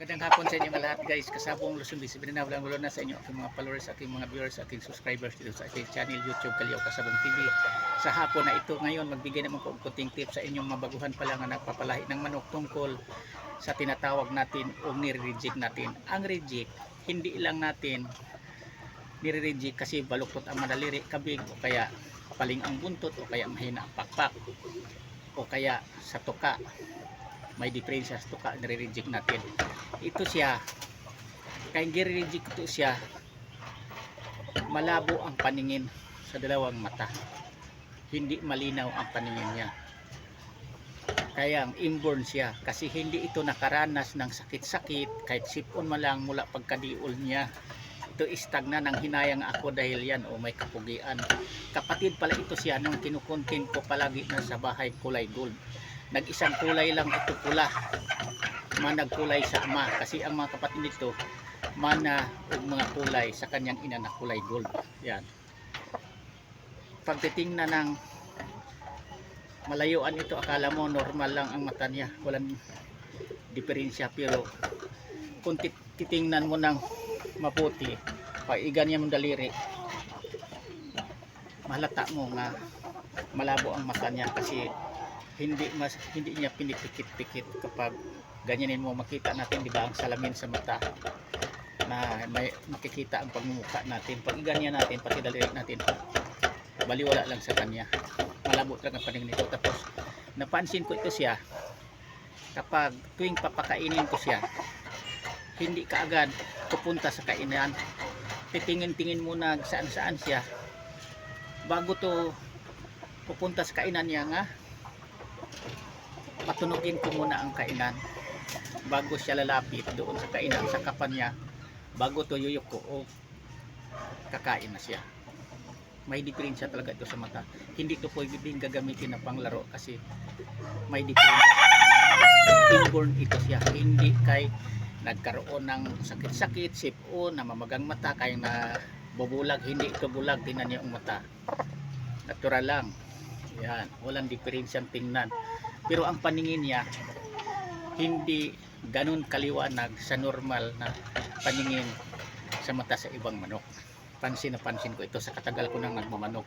Magandang hapon sa inyo lahat guys. Kasabong Luzon Busy. Binanawala wala na sa inyo aking mga followers, aking mga viewers, aking subscribers dito sa aking channel YouTube Kalyaw Kasabong TV. Sa hapon na ito ngayon, magbigay naman ko ng kunting tips sa inyong mabaguhan pa lang na nagpapalahi ng manok tungkol sa tinatawag natin o nire-reject natin. Ang reject, hindi lang natin nire-reject kasi baluktot ang madaliri, kabig o kaya paling ang buntot o kaya mahina ang pakpak o kaya sa tuka may diferensya sa tuka nire-reject natin. Ito siya. Kaya nire-reject ito siya malabo ang paningin sa dalawang mata. Hindi malinaw ang paningin niya. Kaya ang inborn siya kasi hindi ito nakaranas ng sakit-sakit kahit sipon man lang mula pagkadiol niya. Ito istagna ng hinayang ako dahil yan o may kapugian. Kapatid pala ito siya nung kinukontin ko palagi na sa bahay kulay gold nag isang kulay lang ito pula. Managkulay sa ama. Kasi ang mga kapatid nito mana ug mga kulay sa kanyang ina na kulay gold. Yan. Pagtitingnan ng malayuan ito akala mo normal lang ang mata niya. Walang diferensya pero kung tit- titingnan mo ng maputi paigan niya mong daliri malata mo nga malabo ang mata niya kasi hindi mas hindi niya pinipikit-pikit kapag ganyanin mo makita natin di ba ang salamin sa mata. Na may makikita ang pagmumukha natin. Pag ganyan natin pati daliri natin baliwala lang sa kanya. Malabo talaga ang paningin nito. Tapos napansin ko ito siya kapag tuwing papakainin ko siya hindi kaagad pupunta sa kainan. Titingin-tingin muna saan saan siya. Bago to pupunta sa kainan niya nga patunogin ko muna ang kainan bago siya lalapit doon sa kainan sa kapan niya bago to yuyok ko o kakain na siya. May diferensya talaga ito sa mata. Hindi to pwedeng gagamitin na panglaro kasi may diferensya inborn ito siya. Hindi kay nagkaroon ng sakit-sakit sipon na mamagang mata kaya na bubulag hindi ito bulag tingnan niyo ang mata. Natural lang. Yan. Walang diferensyang tingnan pero ang paningin niya hindi ganun kaliwanag sa normal na paningin sa mata sa ibang manok. Pansin na pansin ko ito sa katagal ko nang nagmamanok.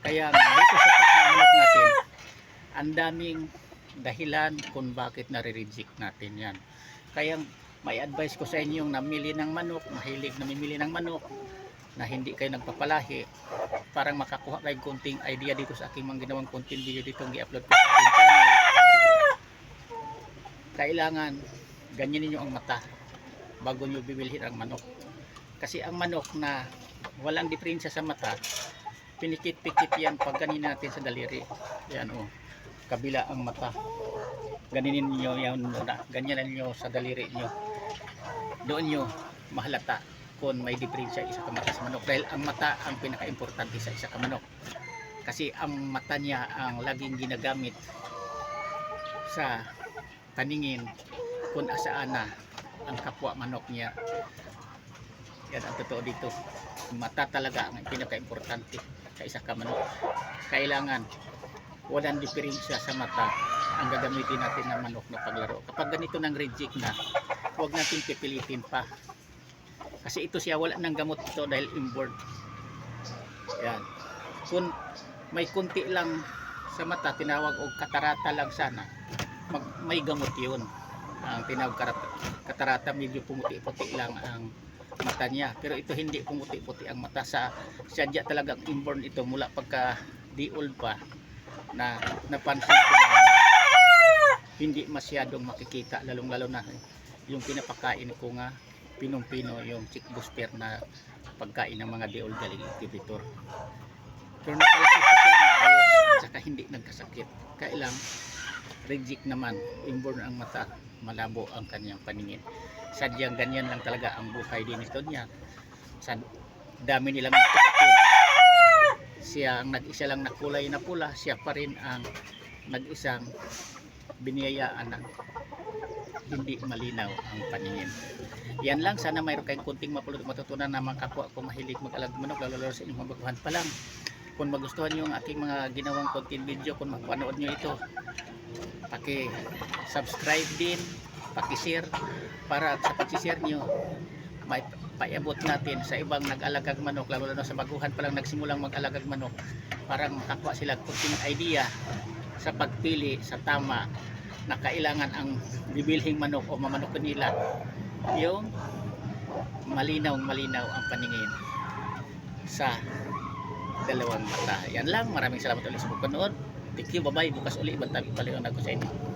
Kaya dito sa pagmamanok natin ang daming dahilan kung bakit nare-reject natin yan. Kaya may advice ko sa inyo yung namili ng manok mahilig namimili ng manok na hindi kayo nagpapalahi parang makakuha kayo konting idea dito sa aking mga ginawang content video dito ang i-upload ko sa aking kailangan ganyan ninyo ang mata bago nyo bibilhin ang manok. Kasi ang manok na walang diferensya sa mata pinikit-pikit yan pag ganin natin sa daliri. Yan o kabila ang mata. Ganinin niyo yan muna. Ganyan niyo sa daliri niyo doon nyo mahalata kung may diferensya isa ka mata sa manok. Dahil ang mata ang pinaka-importante sa isa ka manok. Kasi ang mata niya ang laging ginagamit sa paningin kung asaan na ang kapwa manok niya. Yan ang totoo dito. Mata talaga ang pinaka-importante sa isa ka manok. Kailangan walang diferensya sa mata ang gagamitin natin ng manok na paglaro. Kapag ganito ng reject na huwag natin pipilitin pa. Kasi ito siya wala ng gamot ito dahil inborn. Yan. Kung may kunti lang sa mata tinawag o katarata lang sana mag, may gamot yun. Ang tinawag katarata medyo pumuti-puti lang ang mata niya. Pero ito hindi pumuti-puti ang mata. Sa sadya talagang inborn ito mula pagka di old pa na napansin ko na hindi masyadong makikita lalong lalo na yung pinapakain ko nga pinong pino yung chick booster na pagkain ng mga di old galing incubator. Pero nakalaki ko siya na ayos saka hindi nagkasakit. Kailang reject naman inborn ang mata malabo ang kanyang paningin. Sadyang ganyan lang talaga ang buhay din ito niya sa dami nilang kapatid siya ang nag-isa lang na kulay na pula siya pa rin ang nag-isang biniyayaan ng hindi malinaw ang paningin. Yan lang sana mayroon kayong kunting mapulot matutunan na mga kapwa ko. Mahilig mag-alag manok lalo lalo sa inyong mabaguhan pa lang kung magustuhan nyo ang aking mga ginawang content video kung mapanood nyo ito paki subscribe din pakishare para sa pag-share nyo may paiabot natin sa ibang nag-alagag manok lalo na sa baguhan pa lang nagsimulang mag-alagag manok parang makakuha sila kunting idea sa pagpili sa tama na kailangan ang bibilhing manok o mamanok nila. Yung malinaw malinaw ang paningin sa dalawang mata. Yan lang. Maraming salamat ulit sa pagpanood. Thank you. Bye-bye. Bukas uli. Ibang tabi pala yung ako sa inyo.